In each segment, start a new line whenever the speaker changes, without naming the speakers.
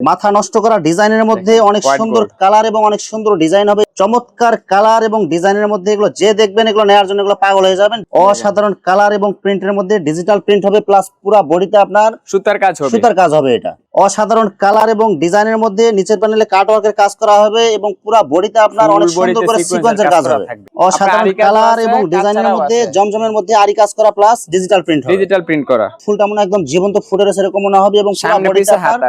মাথা নষ্ট করা ডিজাইনের মধ্যে অনেক সুন্দর কালার এবং অনেক সুন্দর ডিজাইন হবে। চমৎকার কালার এবং ডিজাইনের মধ্যে এগুলো যে দেখবেন এগুলো নেওয়ার জন্য এগুলো পাগল হয়ে যাবেন। অসাধারণ কালার এবং প্রিন্টের মধ্যে ডিজিটাল প্রিন্ট হবে প্লাস পুরা বডিতে আপনার
সুতার কাজ হবে।
সুতার কাজ হবে এটা। অসাধারণ কালার এবং ডিজাইনের মধ্যে নিচের প্যানেলে কাট ওয়ার্কের কাজ করা হবে এবং পুরা বডিতে আপনার অনেক সুন্দর করে সিকোয়েন্সের
কাজ
হবে। অসাধারণ কালার এবং ডিজাইনের মধ্যে জমজমের মধ্যে আরি কাজ করা প্লাস ডিজিটাল প্রিন্ট হবে।
ডিজিটাল প্রিন্ট করা।
ফুলটা মনে একদম জীবন্ত ফুটের সেরকম মনে হবে এবং
সামনে পিছে হাতা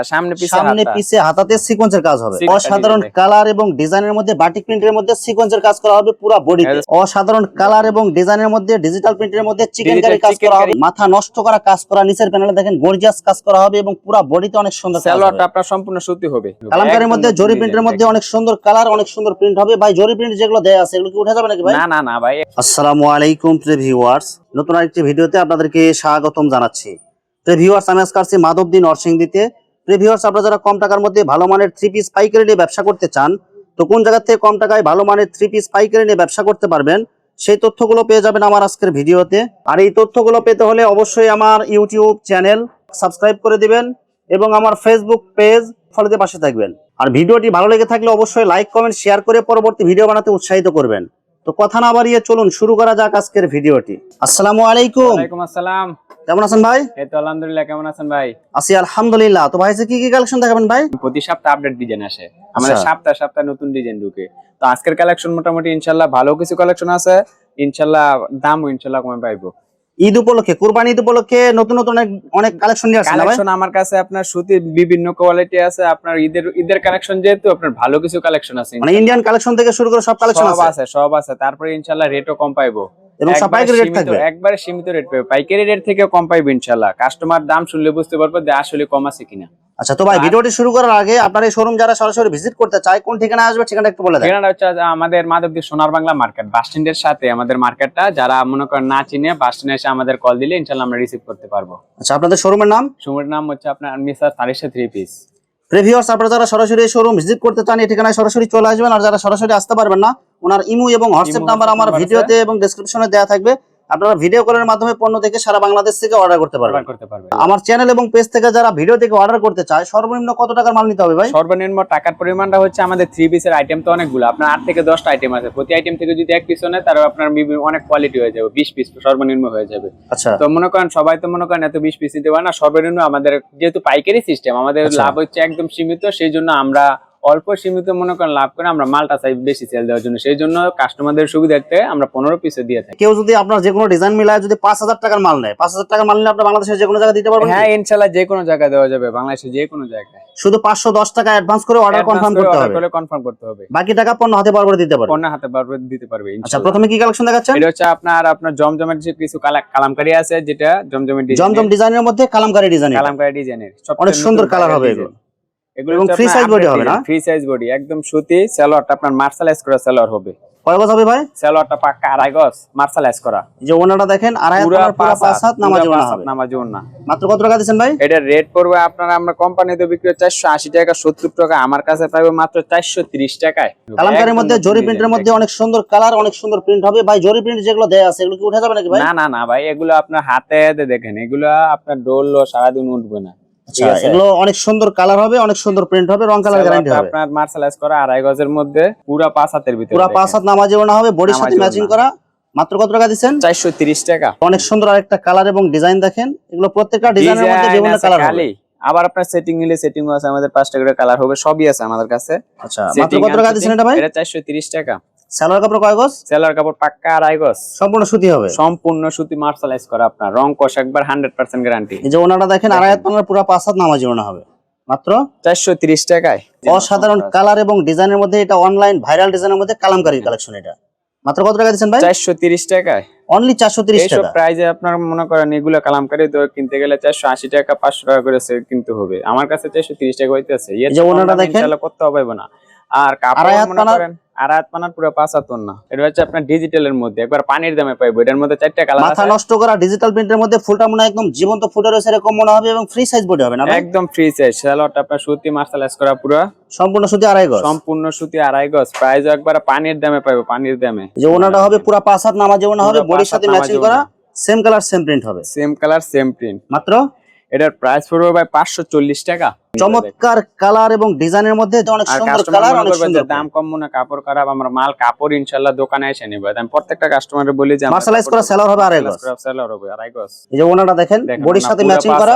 সামনে পিছে
হাতাতে সিকোয়েন্সের কাজ হবে। অসাধারণ কালার এবং ডিজাইনের মধ্যে বাটিক প্রিন্টের মধ্যে সিকোয়েন্সের কাজ করা হবে পুরো বডিতে। অসাধারণ কালার এবং ডিজাইনের মধ্যে ডিজিটাল প্রিন্টের মধ্যে চিকেন কারি কাজ করা হবে। মাথা নষ্ট করা কাজ করা নিচের প্যানেলে দেখেন গর্জিয়াস কাজ করা হবে এবং পুরো বডিতে অনেক সুন্দর
সালোয়ারটা আপনার সম্পূর্ণ সুতি হবে।
কালামকারীর মধ্যে জরি প্রিন্টের মধ্যে অনেক সুন্দর কালার অনেক সুন্দর প্রিন্ট হবে। ভাই জরি প্রিন্ট যেগুলো দেয়া আছে এগুলো কি উঠে যাবে নাকি ভাই?
না না না ভাই।
আসসালামু আলাইকুম প্রিয় ভিউয়ার্স নতুন আরেকটি ভিডিওতে আপনাদেরকে স্বাগতম জানাচ্ছি। প্রিয় ভিউয়ার্স আমি আজকে আসছি মাধবদী নরসিংদীতে। প্রিয় ভিউয়ার্স আপনারা যারা কম টাকার মধ্যে ভালো মানের থ্রি পিস পাইকারি নিয়ে ব্যবসা করতে চান তো কোন জায়গা থেকে কম টাকায় ভালো মানের থ্রি পিস পাইকারি নিয়ে ব্যবসা করতে পারবেন, সেই তথ্যগুলো পেয়ে যাবেন আমার আজকের ভিডিওতে। আর এই তথ্যগুলো পেতে হলে অবশ্যই আমার ইউটিউব চ্যানেল সাবস্ক্রাইব করে দিবেন এবং আমার ফেসবুক পেজ ফলোতে পাশে থাকবেন। আর ভিডিওটি ভালো লেগে থাকলে অবশ্যই লাইক কমেন্ট শেয়ার করে পরবর্তী ভিডিও বানাতে উৎসাহিত করবেন। তো কথা না বাড়িয়ে চলুন, শুরু করা যাক আজকের ভিডিওটি। আসসালামু আলাইকুম।
আসসালাম।
কেমন আছেন ভাই?
এই তো আলহামদুলিল্লাহ কেমন আছেন ভাই?
আছি আলহামদুলিল্লাহ। তো ভাই কি কি কালেকশন দেখাবেন ভাই?
প্রতি সপ্তাহে আপডেট ডিজাইন আসে। আমাদের
আচ্ছা।
সপ্তাহে সপ্তাহে নতুন ডিজাইন ঢুকে। তো আজকের কালেকশন মোটামুটি ইনশাল্লাহ ভালো কিছু কালেকশন আছে। ইনশাল্লাহ দামও ইনশাল্লাহ কমে পাইবো।
ঈদ উপলক্ষে কুরবানি ঈদ উপলক্ষে নতুন নতুন অনেক অনেক কালেকশন নিয়ে ভাই?
কালেকশন আমার কাছে আপনার সুতির বিভিন্ন কোয়ালিটি আছে। আপনার ঈদের ঈদের কালেকশন যেহেতু আপনার ভালো কিছু কালেকশন আছে
মানে ইন্ডিয়ান কালেকশন থেকে শুরু করে সব কালেকশন আছে?
সব আছে। তারপরে ইনশাল্লাহ রেটও কম পাইবো।
এবং পাইকারি রেট থাকবে।
একবারে সীমিত রেট পাবে পাইকারি রেট থেকে কম পাইবে ইনশাল্লাহ কাস্টমার দাম শুনলে বুঝতে পারব যে আসলে কম আছে কিনা।
আচ্ছা তো ভাই ভিডিওটি শুরু করার আগে আপনার এই শোরুম যারা সরাসরি ভিজিট করতে চায় কোন ঠিকানা আসবে ঠিকানা একটু বলে দেন।
ঠিকানাটা হচ্ছে আমাদের মাধবদী সোনার বাংলা মার্কেট বাস স্ট্যান্ডের সাথে আমাদের মার্কেটটা যারা মনে করেন না চিনে বাস স্ট্যান্ডে এসে আমাদের কল দিলে ইনশাল্লাহ আমরা রিসিভ করতে পারব।
আচ্ছা আপনাদের শোরুমের নাম?
সুমের নাম হচ্ছে আপনার মিসার তারিশে থ্রি পিস
প্রিভিউয়ার্স আপনারা যারা সরাসরি শোরুম ভিজিট করতে চান এই ঠিকানায় সরাসরি চলে আসবেন। আর যারা সরাসরি আসতে পারবেন না ওনার ইমু এবং হোয়াটসঅ্যাপ নাম্বার আমার ভিডিওতে এবং ডেসক্রিপশনে দেওয়া থাকবে। আপনারা ভিডিও কলের মাধ্যমে পণ্য থেকে সারা বাংলাদেশ থেকে অর্ডার করতে পারবেন।
করতে পারবে
আমার চ্যানেল এবং পেজ থেকে যারা ভিডিও থেকে অর্ডার করতে চায় সর্বনিম্ন কত টাকার মাল নিতে হবে ভাই?
সর্বনিম্ন টাকার পরিমাণটা হচ্ছে আমাদের থ্রি পিসের আইটেম তো অনেকগুলো। আপনার আট থেকে দশটা আইটেম আছে। প্রতি আইটেম থেকে যদি এক পিস নেয় তাহলে আপনার অনেক কোয়ালিটি হয়ে যাবে। বিশ পিস সর্বনিম্ন হয়ে যাবে।
আচ্ছা।
তো মনে করেন সবাই তো মনে করেন এত বিশ পিস দিতে পারে না। সর্বনিম্ন আমাদের যেহেতু পাইকারি সিস্টেম আমাদের
আচ্ছা।
লাভ হচ্ছে একদম সীমিত সেই জন্য আমরা অল্প সীমিত মনে করেন লাভ করে আমরা মালটা চাই বেশি সেল দেওয়ার জন্য। সেই জন্য কাস্টমারদের সুবিধার্থে আমরা পনেরো পিসে দিয়ে থাকি।
কেউ যদি আপনার যে কোনো ডিজাইন মিলায় যদি পাঁচ হাজার টাকার মাল নেয় পাঁচ হাজার টাকার মাল নিলে আপনার বাংলাদেশের যে কোনো জায়গায় দিতে পারবেন?
হ্যাঁ ইনশাল্লাহ যে কোনো জায়গায় দেওয়া যাবে বাংলাদেশের যে কোনো জায়গায়।
শুধু পাঁচশো দশ টাকা অ্যাডভান্স করে অর্ডার কনফার্ম করতে হবে।
কনফার্ম করতে হবে।
বাকি টাকা পণ্য হাতে পাওয়ার পরে দিতে পারবে।
পণ্য হাতে পারবে দিতে পারবে
আচ্ছা প্রথমে কি কালেকশন দেখাচ্ছেন?
এটা হচ্ছে আপনার আপনার জমজমের যে কিছু কালা- কালামকারী আছে যেটা জমজমের
জমজম ডিজাইনের মধ্যে কালামকারী ডিজাইন
কালামকারী ডিজাইনের
অনেক সুন্দর কালার হবে এগুলো। এবং free size body হবে না?
ফ্রি সাইজ বডি একদম সুতি সালোয়ারটা আপনার মার্শালাইজ করা সালোয়ার হবে।
কয় গজ হবে ভাই?
সালোয়ারটা পাক্কা আড়াই গজ মার্শালাইজ করা।
যে ওনাটা দেখেন আড়াই হাত
পুরা
পানার পুরা পাঁচ হাত নামাজ ওনা
নামাজ না
মাত্র কত টাকা দিচ্ছেন ভাই?
এটা রেট পড়বে আপনার আমরা কোম্পানিতে বিক্রি চারশো আশি টাকা আমার কাছে পাইবে মাত্র চারশো তিরিশ টাকায়।
কালামকারীর মধ্যে জরি প্রিন্টের মধ্যে অনেক সুন্দর কালার অনেক সুন্দর প্রিন্ট হবে। ভাই জরি প্রিন্ট যেগুলো দেয়া আছে এগুলো কি উঠে যাবে নাকি ভাই?
না না না ভাই এগুলো আপনার হাতে দেখেন এগুলো আপনার ডোল সারাদিন উঠবে না।
আচ্ছা এগুলো অনেক সুন্দর কালার হবে অনেক সুন্দর প্রিন্ট হবে রং কালার গ্যারান্টি হবে।
আপনার মার্শালাইজ করা আড়াই গজের মধ্যে পুরা পাঁচ হাতের ভিতরে
পুরা পাঁচ হাত নামাজে ওনা হবে বডির সাথে ম্যাচিং করা। মাত্র কত টাকা দিচ্ছেন?
চারশো তিরিশ টাকা।
অনেক সুন্দর আরেকটা কালার এবং ডিজাইন দেখেন। এগুলো প্রত্যেকটা ডিজাইনের মধ্যে বিভিন্ন কালার হবে।
আবার আপনার সেটিং নিলে সেটিং আছে আমাদের পাঁচটা করে কালার হবে সবই আছে আমাদের কাছে।
আচ্ছা মাত্র কত টাকা দিচ্ছেন এটা ভাই?
এটা চারশো তিরিশ টাকা।
সালোয়ার কাপড় কয় গজ?
সেলার কাপড় পাক্কা আড়াই গজ।
সম্পূর্ণ সুতি হবে?
সম্পূর্ণ সুতি মার্শালাইজ করা আপনার। রং কষ একবার হান্ড্রেড পার্সেন্ট গ্যারান্টি
এই যে ওনাটা দেখেন আড়াই হাত পানার পুরা পাঁচ হাত নামাজি ওনা হবে। মাত্র?
চারশো তিরিশ টাকায়।
অসাধারণ কালার এবং ডিজাইনের মধ্যে এটা অনলাইন ভাইরাল ডিজাইনের মধ্যে কালামকারী কালেকশন এটা। মাত্র কত টাকা দিচ্ছেন ভাই?
চারশো তিরিশ টাকায়।
অনলি চারশো তিরিশ টাকা।
প্রাইজে আপনার মনে করেন এগুলো কালামকারি তো কিনতে গেলে চারশো আশি টাকা পাঁচশো টাকা করে কিনতে হবে। আমার কাছে চারশো তিরিশ টাকা হইতেছে।
ওনাটা দেখেন।
করতে হবে না। আর কাপড় মনে করেন আড়াই হাত পানার পুরো পাঁচ হাত না। এটা হচ্ছে আপনার ডিজিটালের মধ্যে। একবার পানির দামে পাইবো। এটার মধ্যে চারটা কালার
মাথা নষ্ট করা ডিজিটাল প্রিন্টের মধ্যে ফুলটা মনে একদম জীবন্ত ফুটে রয়েছে এরকম মনে হবে এবং ফ্রি সাইজ বডি হবে না
একদম ফ্রি সাইজ সালোয়ারটা আপনার সুতি মার্শালাইজ করা পুরো।
সম্পূর্ণ সুতি আড়াই গজ?
সম্পূর্ণ সুতি আড়াই গজ। প্রাইস একবার পানির দামে পাইবো পানির দামে।
যে ওনাটা হবে পুরা পাঁচ হাত নামাজে ওনা হবে বডির সাথে ম্যাচিং করা সেম কালার সেম প্রিন্ট হবে।
সেম কালার সেম প্রিন্ট
মাত্র?
এটার প্রাইস পড়বে ভাই পাঁচশো চল্লিশ টাকা।
চমৎকার কালার এবং ডিজাইনের মধ্যে অনেক সুন্দর কালার অনেক সুন্দর
দাম কম মনে কাপড় খারাপ আমার মাল কাপড় ইনশাল্লাহ দোকানে এসে নিব আমি প্রত্যেকটা কাস্টমারে বলি যে
মার্শালাইজ করা সেলার হবে আড়াই গজ।
সেলার হবে আড়াই গজ
এই যে ওনাটা দেখেন বডির সাথে ম্যাচিং করা।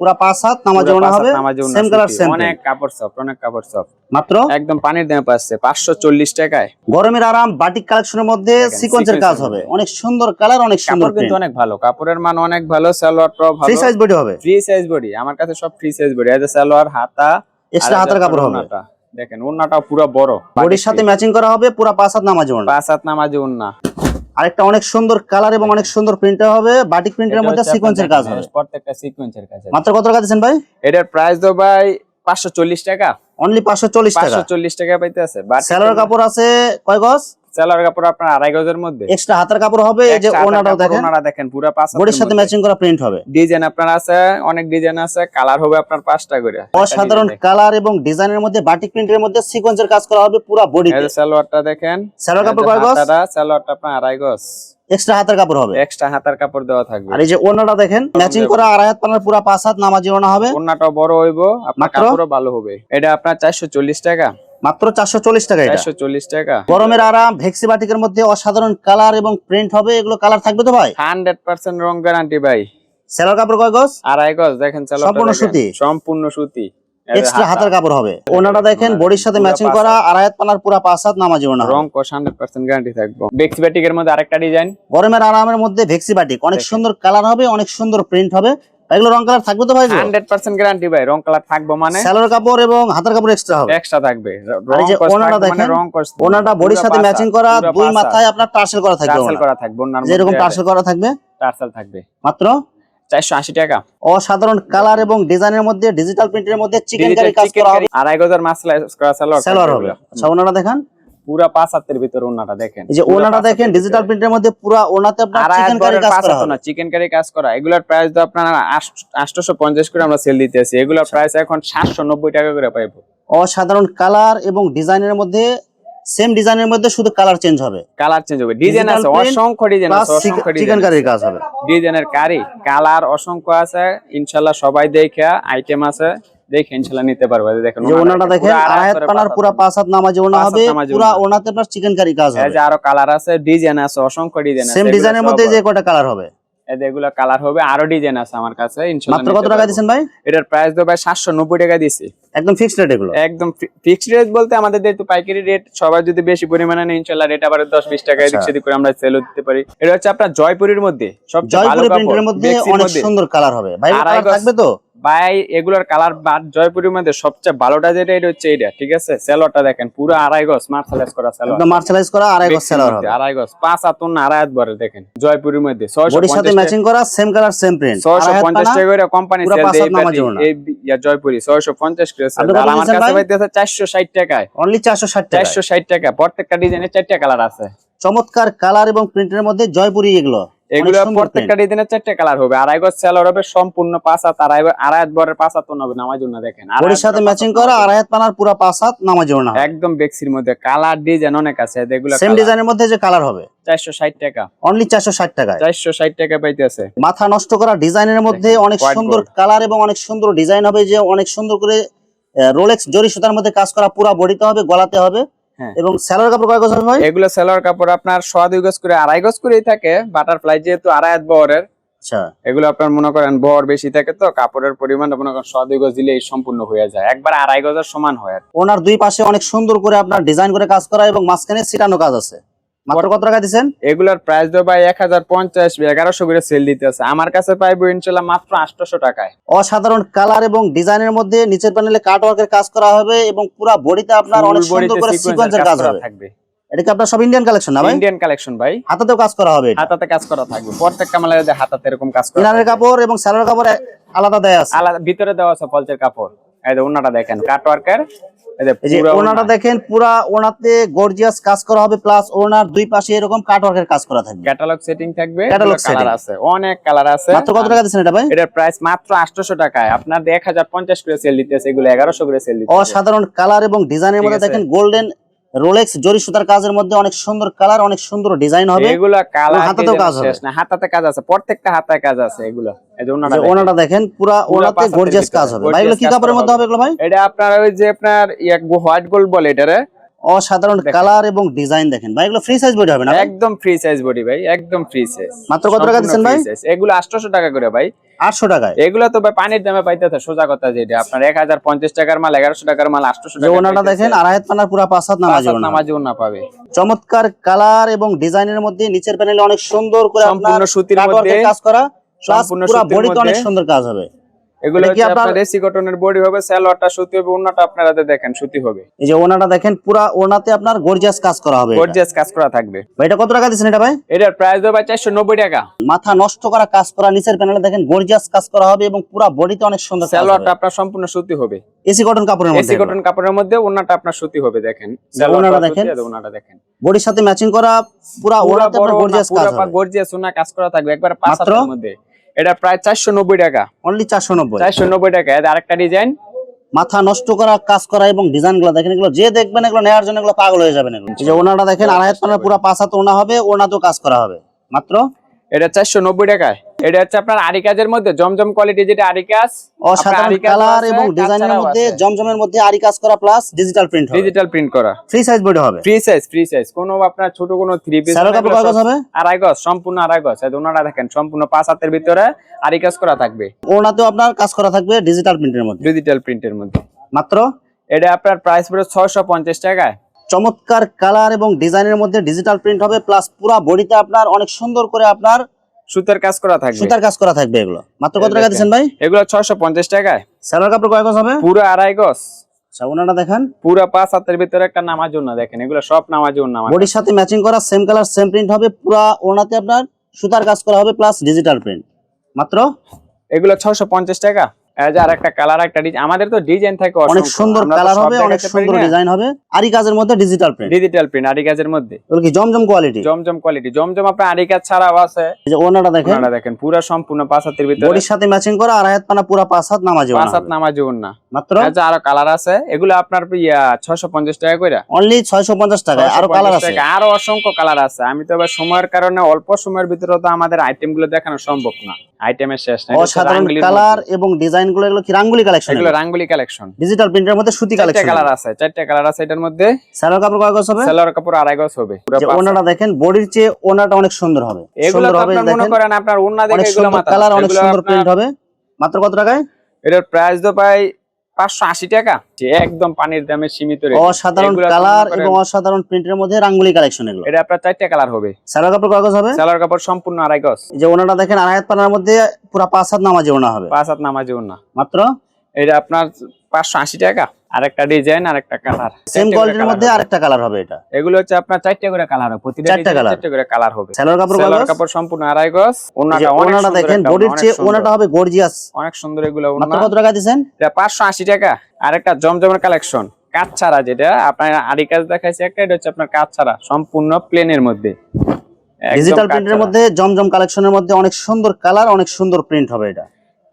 পুরা পাঁচ হাত নামাজে ওনা হবে সেম কালার সেম
অনেক কাপড় সফট অনেক কাপড় সফট
মাত্র?
একদম পানির দামে পাচ্ছে পাঁচশো চল্লিশ টাকায়।
গরমের আরাম বাটিক কালেকশনের মধ্যে সিকোয়েন্সের কাজ হবে। অনেক সুন্দর কালার অনেক সুন্দর
কাপড় কিন্তু অনেক ভালো। কাপড়ের মান অনেক ভালো সালোয়ারটাও
ফ্রি
ভালো।
সাইজ বডি হবে।
ফ্রি সাইজ বডি আমার কাছে সব ফ্রি সাইজ বডি এই সালোয়ার হাতা
এক্সট্রা হাতের কাপড় হবে।
দেখেন ওড়নাটাও পুরো বড়।
বডির সাথে ম্যাচিং করা হবে পুরা পাঁচ হাত নামাজে ওনা
পাঁচ হাত নামাজে ওড়না।
আরেকটা অনেক সুন্দর কালার এবং অনেক সুন্দর প্রিন্ট হবে বাটিক প্রিন্টের মধ্যে সিকোয়েন্সের কাজ হবে।
প্রত্যেকটা সিকোয়েন্সের কাজ আছে।
মাত্র কত টাকা দিচ্ছেন ভাই?
এটার প্রাইস তো ভাই পাঁচশো চল্লিশ টাকা।
অনলি পাঁচশো চল্লিশ টাকা।
পাঁচশো চল্লিশ টাকা পাইতে আছে
স্যালোয়ার কাপড় আছে কয় গজ?
সেলার কাপড় আপনার আড়াই গজের মধ্যে।
এক্সট্রা হাতের কাপড় হবে এই যে ওনাটাও দেখেন।
ওনারা দেখেন পুরো পাঁচ
বডির সাথে ম্যাচিং করা প্রিন্ট হবে।
ডিজাইন আপনার আছে অনেক ডিজাইন আছে কালার হবে আপনার পাঁচটা করে।
অসাধারণ কালার এবং ডিজাইনের মধ্যে বাটিক প্রিন্টের মধ্যে সিকোয়েন্সের কাজ করা হবে পুরো বডিতে
সালোয়ারটা দেখেন
স্যালোয়ার কাপড় কয় গজ?
সালোয়ারটা আপনার আড়াই গজ।
এক্সট্রা হাতের কাপড় হবে।
এক্সট্রা হাতার কাপড় দেওয়া থাকবে।
আর এই যে ওনাটা দেখেন ম্যাচিং করা আড়াই হাত পানার পুরো পাঁচ হাত নামাজি ওনা হবে।
ওড়নাটাও বড় হইব আপনার? কাপড়ও ভালো হবে। এটা আপনার চারশো চল্লিশ টাকা।
মাত্র চারশো চল্লিশ টাকা
চারশো চল্লিশ টাকা।
গরমের আরাম ভেক্সি বাটিকের মধ্যে অসাধারণ কালার এবং প্রিন্ট হবে এগুলো কালার থাকবে তো ভাই?
হান্ড্রেড পার্সেন্ট রং গ্যারান্টি ভাই।
স্যালোয়ার কাপড় কয় গজ?
আড়াই গজ দেখেন
সম্পূর্ণ সুতি?
সম্পূর্ণ সুতি।
এক্সট্রা হাতের কাপড় হবে। ওনাটা দেখেন বডির সাথে ম্যাচিং করা পানার পুরো পাঁচ হাত নামাজি ওনা।
রং গ্যারান্টি থাকব। বেক্সিবেটিকের মধ্যে আরেকটা ডিজাইন
গরমের আরামের মধ্যে ভেক্সি বাটিক অনেক সুন্দর কালার হবে অনেক সুন্দর প্রিন্ট হবে। এগুলো রং কালার থাকবে তো ভাই
হান্ড্রেড পার্সেন্ট গ্যারান্টি ভাই রং কালার থাকব মানে?
স্যালোয়ার কাপড় এবং হাতের কাপড় এক্সট্রা হবে।
এক্সট্রা থাকবে।
আর এই যে
রং
ওনাটা
মানে
দেখেন, ওনাটা বডির সাথে ম্যাচিং করা দুই মাথায় আপনার টার্সেল করা থাকবে
টার্সেল করা থাকবে ওনার
যেরকম টার্সেল করা থাকবে?
টার্সেল থাকবে।
মাত্র?
চারশো আশি টাকা।
অসাধারণ কালার এবং ডিজাইনের মধ্যে ডিজিটাল প্রিন্টের মধ্যে চিকেন কারি কাজ করা হবে।
আড়াই গজার মাছ slice করা সালোয়ার
সালোয়ার হবে। আচ্ছা ওনাটা দেখেন।
পুরা পাঁচ হাতের ভিতরে ওনাটা দেখেন।
এই যে ওনাটা দেখেন ডিজিটাল প্রিন্টের মধ্যে পুরো ওনাতে আপনার চিকেন কারি কাজ করা
না চিকেন কারি কাজ করা এগুলোর প্রাইস তো আপনার আটশোশো পঞ্চাশ করে আমরা সেল দিতেছি। এগুলোর
আচ্ছা।
প্রাইস এখন সাতশো নব্বই টাকা করে পাইবো।
অসাধারণ কালার এবং ডিজাইনের মধ্যে সেম ডিজাইনের মধ্যে শুধু কালার চেঞ্জ হবে।
কালার চেঞ্জ হবে। ডিজাইন আছে অসংখ্য ডিজাইন আছে অসংখ্য
চিকেন কারির কাজ হবে।
ডিজাইনের কারি কালার অসংখ্য আছে। ইনশাল্লাহ সবাই দেখে আইটেম আছে। দেখে নিতে পারবে। দেখেন
ওনাটা দেখেন
পুরা
আড়াই হাত পানার পুরা
হাত।
পাঁচ হাত নামাজে ওনা হবে পুরা
ওনা।
ওনাতে আপনার চিকেন কারি কাজ
এই
হবে।
যে আরও কালার আছে ডিজাইন আছে অসংখ্য ডিজাইন আছে
সেম ডিজাইনের মধ্যে যে কয়টা কালার হবে?
এগুলো কালার হবে আরও ডিজাইন আছে আমার কাছে ইনশাল্লাহ
মাত্র কত টাকা
পারব।
ভাই?
এটার প্রাইস তো ভাই সাতশো নব্বই টাকা দিছি।
একদম ফিক্সড রেট এগুলো?
একদম ফিক্সড রেট বলতে আমাদের যেহেতু পাইকারি রেট সবাই যদি বেশি পরিমাণে নেয় ইনশাল্লাহ রেট আবার টাকা এদিক
আচ্ছা।
সেদিক করে আমরা সেল দিতে পারি। এটা হচ্ছে আপনার জয়পুরের মধ্যে সবচেয়ে ভালো
জয়পুরি
কাপড়
প্রিন্টের মধ্যে অনেক সুন্দর কালার হবে। ভাই কালার থাকবে তো?
ভাই এগুলোর কালার বাদ জয়পুরের মধ্যে সবচেয়ে ভালোটা যেটা এটা হচ্ছে এটা ঠিক আছে? সেলরটা দেখেন পুরো আড়াই গজ মার্শালাইজ করা সেলর
একদম মার্শালাইজ করা আড়াই গজ সেলার হবে।
আড়াই গজ পাঁচ হাত না আড়াই হাত বরে দেখেন জয়পুরের মধ্যে ছয়শো
বডির সাথে ম্যাচিং করা সেম কালার সেম প্রিন্ট
ছয়শো পঞ্চাশ টাকা করে কোম্পানি সেল দেয়। এই জয়পুরি ছয়শো পঞ্চাশ করে।
কত
আর আমার কাছে
ভাই?
চারশো ষাট টাকায়।
অনলি চারশো ষাট টাকা
চারশো ষাট টাকা প্রত্যেকটা ডিজাইনের চারটা কালার আছে।
চমৎকার কালার এবং প্রিন্টের মধ্যে জয়পুরি এগুলো।
এগুলো প্রত্যেকটা ডিজাইনের চারটা কালার হবে। আড়াই গজ সেলর হবে সম্পূর্ণ পাঁচ হাত। আড়াই আড়াই হাত বরের পাঁচ হাত হবে নামাজ জন্য দেখেন।
সাথে ম্যাচিং করা। আড়াই হাত পানার পুরা পাঁচ হাত নামাজে ওনা
একদম বেক্সির মধ্যে। কালার ডিজাইন অনেক আছে এগুলো
সেম ডিজাইনের মধ্যে যে কালার হবে?
চারশো ষাট টাকা।
অনলি চারশো ষাট টাকায়।
চারশো ষাট টাকা পাইতেছে।
মাথা নষ্ট করা ডিজাইনের মধ্যে অনেক সুন্দর কালার এবং অনেক সুন্দর ডিজাইন হবে যে অনেক সুন্দর করে রোলেক্স জরি সুতার মধ্যে কাজ করা পুরা বডিতে হবে গলাতে হবে। এবং সেলার কাপড় কয় গজ হয়
এগুলো সেলার কাপড় আপনার সোয়া দুই গজ করে আড়াই গজ করেই থাকে বাটারফ্লাই যেহেতু আড়াই হাত বহরের
আচ্ছা।
এগুলো আপনার মনে করেন বহর বেশি থাকে তো কাপড়ের পরিমাণ মনে করেন সোয়া দুই গজ দিলেই সম্পূর্ণ হয়ে যায় একবার আড়াই গজের সমান হয়
ওনার দুই পাশে অনেক সুন্দর করে আপনার ডিজাইন করে কাজ করা এবং মাঝখানে সিটানো কাজ আছে। মাত্র কত টাকা দিচ্ছেন
এগুলোর প্রাইস দেবো ভাই এক হাজার পঞ্চাশ এগারোশো করে সেল দিতে আছে আমার কাছে পাইবো ইনশাল্লাহ মাত্র আটশোশো টাকায়।
অসাধারণ কালার এবং ডিজাইনের মধ্যে নিচের প্যানেলে কাট ওয়ার্কের কাজ করা হবে এবং পুরা বডিতে আপনার অনেক সুন্দর করে সিকোয়েন্সের কাজ
থাকবে।
এটা কি আপনার সব ইন্ডিয়ান কালেকশন না ভাই?
ইন্ডিয়ান কালেকশন ভাই।
হাতাতেও কাজ করা হবে
হাতাতে কাজ করা থাকবে। প্রত্যেকটা মালের যে হাতাতে এরকম কাজ করা
ইনারের কাপড় এবং স্যালোর কাপড় আলাদা দেয়া আছে।
আলাদা ভিতরে দেওয়া আছে ফলচের কাপড়। এই যে ওনাটা দেখেন কাট ওয়ার্কের এই যে
ওনাটা দেখেন পুরা ওনাতে গর্জিয়াস কাজ করা হবে প্লাস ওনার দুই পাশে এরকম কাট ওয়ার্কের কাজ করা থাকবে।
ক্যাটালগ সেটিং থাকবে
ক্যাটালগ
কালার আছে অনেক কালার আছে।
মাত্র কত টাকা দিচ্ছেন এটা ভাই?
এটার প্রাইস মাত্র আটশোশো টাকায়। আপনার এক হাজার পঞ্চাশ করে সেল দিতেছে এগুলো এগারোশো করে সেল দিতেছে।
অসাধারণ কালার এবং ডিজাইনের মধ্যে দেখেন গোল্ডেন রোলেক্স জরি সুতার কাজের মধ্যে অনেক সুন্দর কালার অনেক সুন্দর ডিজাইন হবে।
এগুলা কালার
হাতাতেও কাজ হবে।
না হাতাতে কাজ আছে প্রত্যেকটা হাতায় কাজ আছে এগুলো। এই যে ওনাটা দেখেন।
ওনাটা দেখেন পুরা
পুরা
ওনাতে গর্জিয়াস কাজ হবে। ভাই এগুলো কি কাপড়ের মধ্যে হবে এগুলো ভাই?
এটা আপনার ওই যে আপনার এক হোয়াইট গোল্ড বলে এটারে।
অসাধারণ কালার এবং ডিজাইন দেখেন। ভাই এগুলো ফ্রি সাইজ বডি হবে না
একদম ফ্রি সাইজ বডি ভাই একদম ফ্রি সাইজ
মাত্র কত টাকা দিচ্ছেন ভাই?
এগুলো 800 টাকা করে ভাই।
আটশো টাকায়?
এগুলো তো ভাই পানির দামে পাইতেছে সোজা কথা যেটা। আপনার 1050 টাকার মাল 1100 টাকার মাল 800
যে
টাকা
ওনাটা দেখেন আড়াইত পানার পুরা পাঁচ হাত নামাজ ওনা।
না পাবে।
চমৎকার কালার এবং ডিজাইনের মধ্যে নিচের প্যানেলে অনেক সুন্দর করে
সম্পূর্ণ সুতির মধ্যে।
কাজ করা
সম্পূর্ণ
পুরা
সুতির
বডিতে অনেক সুন্দর কাজ হবে।
এগুলো হচ্ছে
আপনার-
এসি কটনের বডি হবে সালোয়ারটা সুতি হবে ওন্নাটা আপনারা দেখেন সুতি হবে।
এই যে ওনাটা দেখেন পুরা ওনাতে আপনার গর্জিয়াস কাজ করা হবে
গর্জিয়াস কাজ করা থাকবে।
ভাই এটা কত টাকা দিচ্ছেন এটা ভাই?
এটার প্রাইস দেবো ভাই 490 টাকা।
মাথা নষ্ট করা কাজ করা নিচের প্যানেলে দেখেন গর্জিয়াস কাজ করা হবে এবং পুরা বডিতে অনেক সুন্দর
সালোয়ারটা আপনার সম্পূর্ণ সুতি হবে।
এসি কটন কাপড়ের
এসি কটন কাপড়ের মধ্যে ওন্নাটা আপনার সুতি হবে দেখেন।
যে ওড়নাটা দেখেন।
ওন্নাটা দেখেন।
বডির সাথে ম্যাচিং করা পুরা ওনাতে আপনার গর্জিয়াস কাজ হবে।
গর্জিয়াস ওনা কাজ করা থাকবে একবার পাঁচ? হাতের মধ্যে। এটা প্রায় 490 টাকা।
অনলি চারশো নব্বই।
490 টাকা। এর আরেকটা ডিজাইন
মাথা নষ্ট করা কাজ করা এবং ডিজাইনগুলো দেখেন এগুলো যে দেখবেন এগুলো নেওয়ার জন্য এগুলো পাগল হয়ে যাবেন ওনারা যে ওনাটা দেখেন আড়াই হাত পুরো পাঁচ হাত ওনা হবে ওনাতেও কাজ করা হবে। মাত্র
এটা 490 টাকায়। এটা হচ্ছে আপনার আরি কাজের মধ্যে জমজম কোয়ালিটি যেটা আরি কাজ
অসাধারণ কালার এবং ডিজাইনের মধ্যে জমজমের মধ্যে আরি কাজ করা প্লাস ডিজিটাল প্রিন্ট হবে।
ডিজিটাল প্রিন্ট করা।
ফ্রি সাইজ বডি হবে।
ফ্রি সাইজ ফ্রি সাইজ কোনো আপনার ছোট কোনো থ্রি পিস
স্যালো কাপড় কয় গজ হবে?
আড়াই গজ সম্পূর্ণ আড়াই গজ। এই ওনারা দেখেন সম্পূর্ণ পাঁচ হাতের ভিতরে আরি কাজ করা থাকবে।
ওনাতেও আপনার কাজ করা থাকবে ডিজিটাল প্রিন্টের মধ্যে।
ডিজিটাল প্রিন্টের মধ্যে।
মাত্র?
এটা আপনার প্রাইস পড়ে ছয়শো পঞ্চাশ টাকায়।
চমৎকার কালার এবং ডিজাইনের মধ্যে ডিজিটাল প্রিন্ট হবে প্লাস পুরো বডিতে আপনার অনেক সুন্দর করে আপনার
সুতার কাজ করা থাকবে।
সুতার কাজ করা থাকবে এগুলো। মাত্র কত টাকা। দিচ্ছেন ভাই?
এগুলো ছয়শো পঞ্চাশ টাকায়।
সালোয়ার কাপড় কয় গজ হবে?
পুরো আড়াই গজ।
ওনাটা দেখেন।
পুরো পাঁচ হাতের ভিতরে একটা নামাজ না দেখেন এগুলো সব নামাজ নামাজ
বডির সাথে ম্যাচিং করা সেম কালার সেম প্রিন্ট হবে পুরা ওনাতে আপনার সুতার কাজ করা হবে প্লাস ডিজিটাল প্রিন্ট মাত্র?
এগুলো ছয়শো পঞ্চাশ টাকা। এই যে আর একটা কালার একটা ডিজাইন আমাদের তো ডিজাইন থাকে
অনেক সুন্দর কালার হবে অনেক সুন্দর ডিজাইন হবে। আরি কাজের মধ্যে ডিজিটাল প্রিন্ট
ডিজিটাল প্রিন্ট আরি কাজের মধ্যে।
এগুলো কি জমজম কোয়ালিটি
জমজম কোয়ালিটি জমজম আপনার আরি কাজ ছাড়াও আছে।
এই যে ওনাটা দেখেন।
ওনাটা দেখেন পুরো সম্পূর্ণ পাঁচ হাতের ভিতরে।
বডির সাথে ম্যাচিং করা আর হাত পানা পুরা পাঁচ হাত নামাজে
পাঁচ হাত নামাজ না
মাত্র?
আচ্ছা আরও কালার আছে এগুলো আপনার ইয়া ছয়শো পঞ্চাশ টাকা করে
অনলি ছয়শো পঞ্চাশ টাকা আরও কালার আছে?
আরও অসংখ্য কালার আছে। আমি তো এবার সময়ের কারণে অল্প সময়ের ভিতরে তো আমাদের আইটেমগুলো দেখানো সম্ভব না। আইটেমের শেষ নাই
অসাধারণ কালার এবং ডিজাইনগুলো এগুলো কি রাঙ্গুলি কালেকশন
এগুলো রাঙ্গুলি কালেকশন
ডিজিটাল প্রিন্টের মধ্যে সুতি কালেকশন
কালার আছে চারটে কালার আছে এটার মধ্যে।
স্যালোর কাপড় কয় গজ হবে?
সেলোয়ার কাপড় আড়াই গজ হবে
যে ওনাটা দেখেন বডির চেয়ে ওনাটা অনেক সুন্দর হবে।
এগুলো আপনার মনে করেন আপনার ওন্না দেখে এগুলো মাথা
কালার অনেক সুন্দর প্রিন্ট হবে। মাত্র কত টাকায়?
এটার প্রাইস তো প্রায় পাঁচশো আশি টাকা? যে একদম পানির দামে সীমিত।
অসাধারণ কালার এবং অসাধারণ প্রিন্টের মধ্যে রাঙ্গুলি কালেকশন এগুলো।
এটা আপনার চারটে কালার হবে।
সালোয়ার কাপড় কয় গজ হবে?
সালোয়ার কাপড় সম্পূর্ণ আড়াই গজ।
যে ওনাটা দেখেন আড়াই হাত পানার মধ্যে পুরো পাঁচ হাত নামাজে ওনা হবে।
পাঁচ হাত নামাজে ওনা।
মাত্র?
এটা আপনার পাঁচশো আশি টাকা। আরেকটা ডিজাইন আরেকটা কালার
সেম কোয়ালিটির মধ্যে আরেকটা কালার হবে এটা।
এগুলো হচ্ছে আপনার চারটে করে কালার হবে। প্রতিটা
চারটে colour।
চারটে করে কালার হবে।
স্যালোর কাপড় কয়
কাপড় সম্পূর্ণ আড়াই গজ। ওনাটা
ওনাটা দেখেন বডির চেয়ে ওনাটা হবে গর্জিয়াস
অনেক সুন্দর এগুলো ওড়না
কত টাকা দিছেন?
এটা পাঁচশো আশি টাকা। আরেকটা জমজমের কালেকশন কাজ ছাড়া যেটা আপনার আড়ি কাজ দেখাইছে একটা এটা হচ্ছে আপনার কাজ ছাড়া সম্পূর্ণ প্লেনের মধ্যে।
ডিজিটাল প্রিন্টের মধ্যে জমজম কালেকশনের মধ্যে অনেক সুন্দর কালার অনেক সুন্দর প্রিন্ট হবে এটা।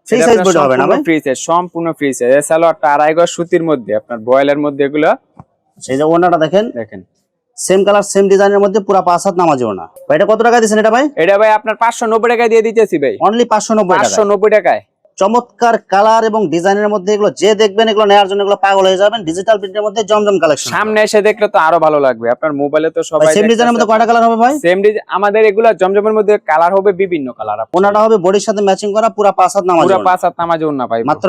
ফ্রি সাইজ
আপনার
হবে না
সম্পূর্ণ সাইজ সম্পূর্ণ ফ্রি সাইজ সালোয়ারটা আড়াই গজ সুতির মধ্যে আপনার বয়েলের মধ্যে এগুলো।
সেই যে ওনাটা দেখেন
দেখেন।
সেম কালার সেম ডিজাইনের মধ্যে পুরো পাঁচ হাত নামাজ ওনা ভাই এটা কত টাকা দিয়েছেন এটা ভাই?
এটা ভাই আপনার পাঁচশো নব্বই টাকায় দিয়ে দিতেছি ভাই।
অনলি পাঁচশো নব্বই টাকা
পাঁচশো নব্বই টাকায়।
চমৎকার কালার এবং ডিজাইনের মধ্যে এগুলো যে দেখবেন এগুলো নেওয়ার জন্য এগুলো পাগল হয়ে যাবেন। ডিজিটাল প্রিন্টের মধ্যে জমজম কালেকশন
সামনে এসে দেখলে তো আরও ভালো লাগবে। আপনার মোবাইলে তো সবাই
সেম ডিজাইনের মধ্যে কয়টা কালার হবে ভাই?
সেম ডিজাইন আমাদের এগুলো জমজমের মধ্যে কালার হবে বিভিন্ন কালার
ওনাটা হবে বডির সাথে ম্যাচিং করা পুরো পাঁচ হাত নামাজ
পুরো পাঁচ হাত নামাজ না পাই
মাত্র?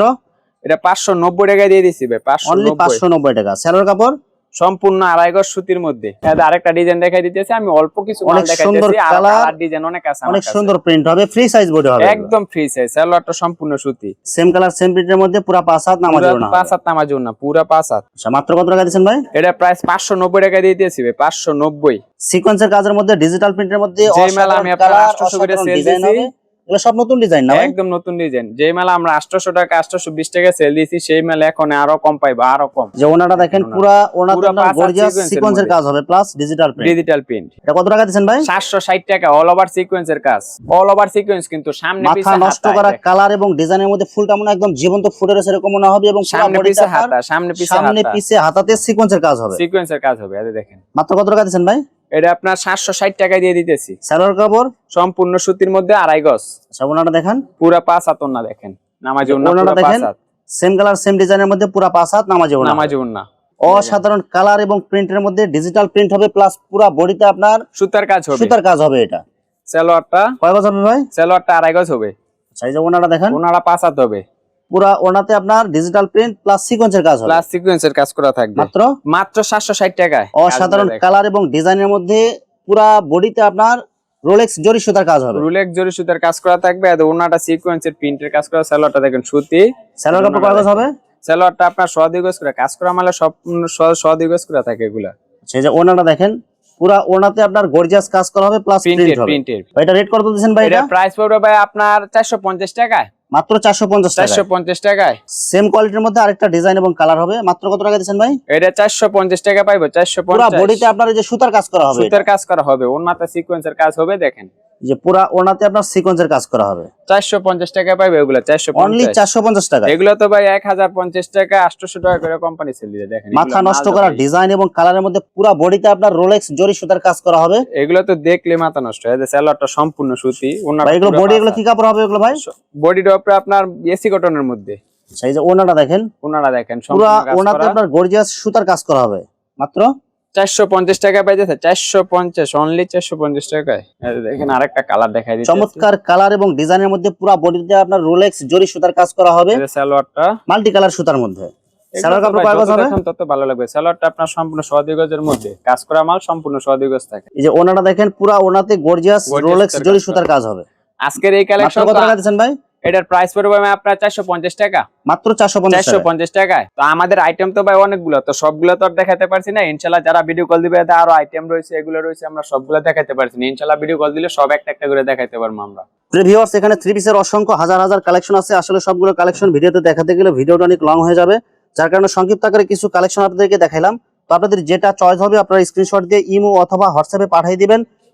এটা পাঁচশো নব্বই টাকায় দিয়ে দিচ্ছি ভাই পাঁচশো
অনলি
নব্বই।
পাঁচশো নব্বই টাকা। স্যালোর কাপড়?
সম্পূর্ণ আড়াই গজ সুতির মধ্যে। আরেকটা ডিজাইন দেখাই দিতেছি আমি অল্প কিছু
অনেক সুন্দর
কালার ডিজাইন অনেক আছে
অনেক সুন্দর প্রিন্ট হবে ফ্রি সাইজ বডি হবে
একদম ফ্রি সাইজ সালোয়ারটা সম্পূর্ণ সুতি।
সেম কালার সেম প্রিন্টের মধ্যে পুরো পাঁচ হাত নামাজ ওড়না
পাঁচ। হাত নামাজ না পুরা পাঁচ হাত।
আচ্ছা মাত্র কত টাকা দিচ্ছেন ভাই?
এটা প্রাইস পাঁচশো নব্বই টাকা দিয়ে দিয়েছি ভাই পাঁচশো নব্বই।
সিকোয়েন্সের কাজের মধ্যে ডিজিটাল প্রিন্টের মধ্যে
মাল আমি আপনার
কালার
800 করে
অসাধারণ
sell
ডিজাইন
দিছি,
হবে। এগুলো সব নতুন ডিজাইন না
একদম নতুন ডিজাইন। যে মাল আমরা আটশোশো টাকা আটশোশো বিশ টাকা সেল দিয়েছি সেই মাল এখন আরও কম পাইবা আরও কম।
যে ওনাটা দেখেন
ওনাটা।
পুরা
হাত
গর্জিয়াস সিকোয়েন্সের কাজ হবে plus digital print
digital print
এটা কত টাকা দিচ্ছেন ভাই?
সাতশো ষাট টাকা অল ওভার সিকোয়েন্সের কাজ। অল ওভার সিকোয়েন্স কিন্তু সামনে
মাথা নষ্ট করা কালার এবং ডিজাইনের মধ্যে ফুলটা মনে একদম জীবন্ত ফুটে রয়েছে এরকম মনে হবে এবং
সামনে পিছে হাতা সামনে পিছে
সামনে
হাতা।
পিছে হাতাতে সিকোয়েন্সের কাজ হবে।
সিকোয়েন্সের কাজ হবে এই দেখেন।
মাত্র কত টাকা দিচ্ছেন ভাই?
এটা আপনার সাতশো ষাট টাকায় দিয়ে দিতেছি।
সালোয়ার কাপড়?
সম্পূর্ণ সুতির মধ্যে আড়াই গজ।
আচ্ছা ওনাটা দেখেন।
পুরা পাঁচ হাত না দেখেন। নামাজি
ওনাটা দেখেন। সেম কালার সেম ডিজাইনের মধ্যে পুরা পাঁচ হাত নামাজে ওনা
নামাজি উন্না
অসাধারণ কালার এবং প্রিন্টের মধ্যে ডিজিটাল প্রিন্ট হবে প্লাস পুরা বডিতে আপনার
সুতার কাজ হবে।
সুতার কাজ হবে এটা।
সালোয়ারটা
কয় গজ হবে ভাই?
সালোয়ারটা আড়াই গজ হবে।
আচ্ছা এই যে ওনাটা দেখেন।
ওনারা পাঁচ হাত হবে।
পুরা ওনাতে আপনার ডিজিটাল প্রিন্ট প্লাস সিকোয়েন্সের কাজ হবে।
প্লাস সিকোয়েন্সের কাজ করা থাকবে।
মাত্র?
মাত্র সাতশো ষাট টাকায়।
অসাধারণ কালার এবং ডিজাইনের মধ্যে পুরা বডিতে আপনার রোলেক্স জরি সুতার কাজ হবে।
রুলেক জরি সুতার কাজ করা থাকবে। আর ওনাটা সিকোয়েন্সের প্রিন্টের কাজ করা সালোয়ারটা দেখেন সুতি।
স্যালোর কাপড় কয় হবে?
সালোয়ারটা আপনার সদিগজ করে। কাজ করা মানে সম্পূর্ণ সদিগজ করে থাকে এগুলা।
সেই যে ওনাটা দেখেন পুরা ওনাতে আপনার গর্জিয়াস কাজ করা হবে প্লাস প্রিন্ট হবে। এটা রেট কত ভাই
এটা প্রাইস পড়বে ভাই আপনার চারশো পঞ্চাশ টাকায়।
মাত্র চারশো পঞ্চাশ টাকা
চারশো পঞ্চাশ টাকায়।
সেম কোয়ালিটির মধ্যে আরেকটা ডিজাইন এবং কালার হবে। মাত্র কত টাকা দিচ্ছেন ভাই?
এটা চারশো পঞ্চাশ টাকা পাইবো চারশো
পুরো
পঞ্চাশ
বডিতে আপনার এই যে সুতার কাজ করা হবে
সুতার কাজ করা হবে ওর ওনাতে সিকোয়েন্সের কাজ হবে দেখেন।
যে পুরা ওনাতে আপনার সিকোয়েন্সের কাজ করা হবে।
চারশো পঞ্চাশ টাকা পাইবে এগুলো চারশো
অনলি
পঞ্চাশ
চারশো পঞ্চাশ টাকা।
এগুলো তো ভাই এক হাজার পঞ্চাশ টাকা আটশোশো টাকা করে কোম্পানি সেল দিয়ে দেখেন।
মাথা নষ্ট করা। ডিজাইন এবং কালারের মধ্যে পুরা বডিতে আপনার রোলেক্স জরি সুতার কাজ করা হবে।
এগুলো তো দেখলে মাথা নষ্ট হয় স্যালোয়ারটা সম্পূর্ণ সুতি
ভাই এগুলো বডি এগুলো কি কাপড় হবে এগুলো ভাই?
বডিটা উপরে আপনার এসি কটনের মধ্যে।
সেই যে ওনাটা দেখেন।
ওনারা দেখেন
পুরা
সম্পূর্ণ কাজ
ওনাতে আপনার গর্জিয়াস সুতার কাজ করা হবে। মাত্র
চারশো পঞ্চাশ টাকা পাইতেছে চারশো পঞ্চাশ অনলি চারশো পঞ্চাশ টাকায় দেখেন আরেকটা কালার দেখাই দিচ্ছি
চমৎকার কালার এবং ডিজাইনের মধ্যে পুরা বডিতে আপনার রোলেক্স জরি সুতার কাজ করা হবে।
সালোয়ারটা।
মাল্টি কালার সুতার মধ্যে। সালোয়ার কাপড় কয় গজ হবে?
তত ভালো লাগবে। সালোয়ারটা আপনার সম্পূর্ণ গজের মধ্যে। কাজ করা মাল সম্পূর্ণ গজ থাকে।
এই যে ওনাটা দেখেন পুরা ওনাতে গর্জিয়াস রোলেক্স জরি সুতার কাজ হবে।
আজকের এই কালেকশন
কত টাকা দিচ্ছেন ভাই?
এটার প্রাইস পড়বে ভাই আপনার চারশো পঞ্চাশ টাকা।
মাত্র চারশো পঞ্চাশ
চারশো
টাকা।
পঞ্চাশ টাকায়। তো আমাদের আইটেম তো ভাই অনেকগুলো তো সবগুলো তো আর দেখাতে পারছি না। ইনশাল্লাহ যারা ভিডিও কল দিবে আরও আইটেম রয়েছে এগুলো রয়েছে আমরা সবগুলো দেখাতে পারছি না। ইনশাল্লাহ ভিডিও কল দিলে সব একটা একটা করে দেখাতে পারব আমরা।
ভিউয়ার্স এখানে থ্রি পিসের অসংখ্য হাজার হাজার কালেকশন আছে। আসলে সবগুলো কালেকশন ভিডিওতে দেখাতে গেলে ভিডিওটা অনেক লং হয়ে যাবে। যার কারণে সংক্ষিপ্ত আকারে কিছু কালেকশন আপনাদেরকে দেখাইলাম। তো আপনাদের যেটা চয়েস হবে আপনারা স্ক্রিনশট দিয়ে ইমো অথবা হোয়াটসঅ্যাপে পাঠিয়ে দিবেন।